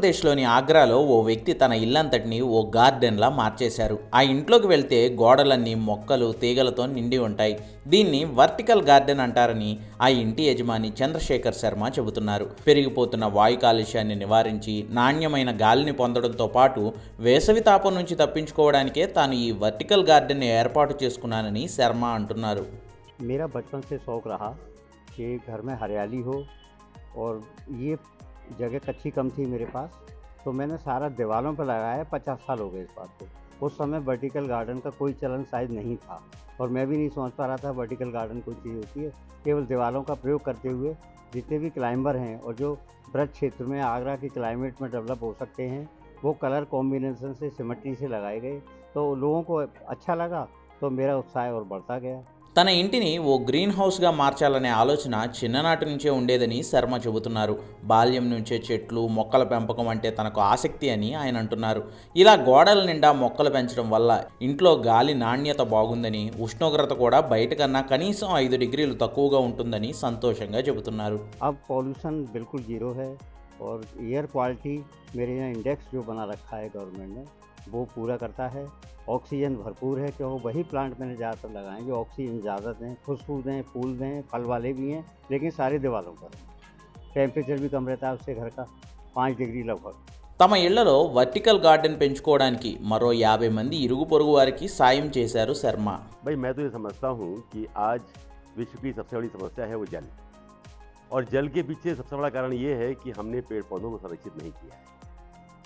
ఉత్తరప్రదేశ్లోని ఆగ్రాలో ఓ వ్యక్తి తన ఇల్లంతటిని ఓ గార్డెన్లా మార్చేశారు ఆ ఇంట్లోకి వెళ్తే గోడలన్నీ మొక్కలు తీగలతో నిండి ఉంటాయి దీన్ని వర్టికల్ గార్డెన్ అంటారని ఆ ఇంటి యజమాని చంద్రశేఖర్ శర్మ చెబుతున్నారు పెరిగిపోతున్న వాయు కాలుష్యాన్ని నివారించి నాణ్యమైన గాలిని పొందడంతో పాటు వేసవి తాపం నుంచి తప్పించుకోవడానికే తాను ఈ వర్టికల్ గార్డెన్ ఏర్పాటు చేసుకున్నానని శర్మ అంటున్నారు मेरा बचपन से शौक़ रहा कि घर में हरियाली हो और ये जगह कच्ची कम थी मेरे पास तो मैंने सारा दीवारों पर लगाया, पचास साल हो गए इस बात को। उस समय वर्टिकल गार्डन का कोई चलन शायद नहीं था, और मैं भी नहीं समझ पा रहा था वर्टिकल गार्डन कोई चीज़ होती है। केवल दीवारों का प्रयोग करते हुए जितने भी क्लाइंबर हैं और जो ब्रज क्षेत्र में, आगरा के क्लाइमेट में डेवलप हो सकते हैं, वो कलर कॉम्बिनेशन से सिमट्री से लगाए गए। तो लोगों को अच्छा लगा तो मेरा उत्साह और बढ़ता गया। తన ఇంటిని ఓ గ్రీన్ హౌస్గా మార్చాలనే ఆలోచన చిన్ననాటి నుంచే ఉండేదని శర్మ చెబుతున్నారు. బాల్యం నుంచే చెట్లు మొక్కల పెంపకం అంటే తనకు ఆసక్తి అని ఆయన అంటున్నారు. ఇలా గోడల నిండా మొక్కలు పెంచడం వల్ల ఇంట్లో గాలి నాణ్యత బాగుందని ఉష్ణోగ్రత కూడా బయట కన్నా కనీసం ఐదు డిగ్రీలు తక్కువగా ఉంటుందని సంతోషంగా చెబుతున్నారు. अब पॉल्यूशन बिल्कुल ज़ीरो है और एयर क्वालिटी मेरे यहाँ इंडेक्स जो बना रखा है गवर्नमेंट ने वो पूरा करता है ऑक्सीजन भरपूर है क्यों वही प्लांट मैंने ज़्यादातर लगाए जो ऑक्सीजन ज़्यादा दें खुशबू दें फूल दें फल वाले भी हैं लेकिन सारे दीवारों पर टेम्परेचर भी कम रहता है उससे घर का पाँच डिग्री लगभग తమ ఇళ్లలో వర్టికల్ గార్డెన్ పెంచుకోవడానికి మరో యాభై మంది ఇరుగు పొరుగు వారికి సాయం చేశారు శర్మ भाई मैं तो ये समझता हूँ कि आज विश्व की सबसे बड़ी समस्या है वो जल और जल के पीछे सबसे बड़ा कारण ये है कि हमने पेड़ पौधों को संरक्षित नहीं किया है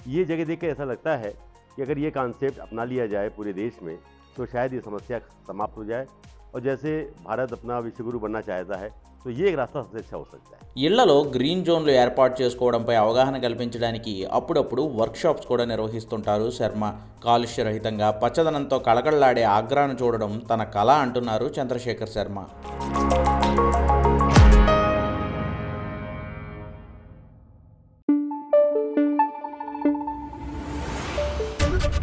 ये जगह देख कर ऐसा लगता है कि अगर ये कॉन्सेप्ट अपना लिया जाए पूरे देश में तो शायद ये समस्या समाप्त हो जाए और जैसे भारत अपना विश्वगुरु बनना चाहता है तो ये एक रास्ता सबसे अच्छा हो सकता है ఇళ్లలో గ్రీన్ జోన్లు ఏర్పాటు చేసుకోవడంపై అవగాహన కల్పించడానికి అప్పుడప్పుడు వర్క్షాప్స్ కూడా నిర్వహిస్తుంటారు శర్మ కాలుష్యరహితంగా పచ్చదనంతో కళకళలాడే ఆగ్రాను చూడడం తన కళ అంటున్నారు చంద్రశేఖర్ శర్మ